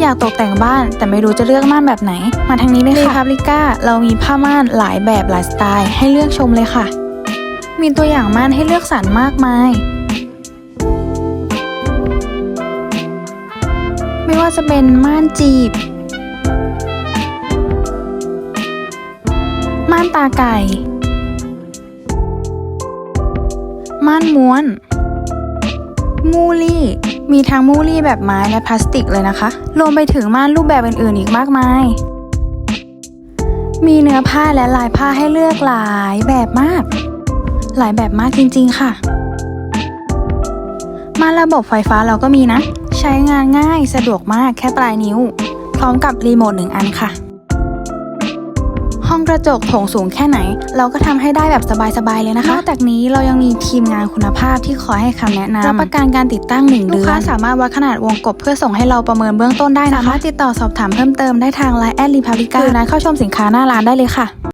อยากตกแต่งบ้านแต่ไม่รู้จะเลือกม่านแบบไหน มาทางนี้เลยค่ะพาบริก้า เรามีผ้าม่านหลายแบบหลายสไตล์ ให้เลือกชมเลยค่ะ มีตัวอย่างม่านให้เลือกสรรมากมาย ไม่ว่าจะเป็นม่านจีบ ม่านตาไก่ ม่านม้วน มูลี่ มีทั้งมูลี่แบบไม้และพลาสติกเลยนะคะ รวมไปถึงม่านรูปแบบอื่นๆอีกมากมาย มีเนื้อผ้าและลายผ้าให้เลือกหลายแบบมาก หลายแบบมากจริงๆค่ะ ม่านระบบไฟฟ้าเราก็มีนะ ใช้งานง่ายสะดวกมากแค่ปลายนิ้ว พร้อมกับรีโมทหนึ่งอันค่ะ ห้องกระจกโถงสูงแค่ไหน เราก็ทำให้ได้แบบสบายๆเลยนะคะนอกจากนี้เรายังมีทีมงานคุณภาพที่คอยให้คำแนะนำรับประกันการติดตั้ง1เดือนลูกค้าสามารถวัดขนาดวงกบเพื่อส่งให้เราประเมินเบื้องต้นได้นะคะสามารถติดต่อสอบถามเพิ่มเติมได้ทางไลน์แอดรีพาบิก้าหรือนัดเข้าชมสินค้าหน้าร้านได้เลยค่ะ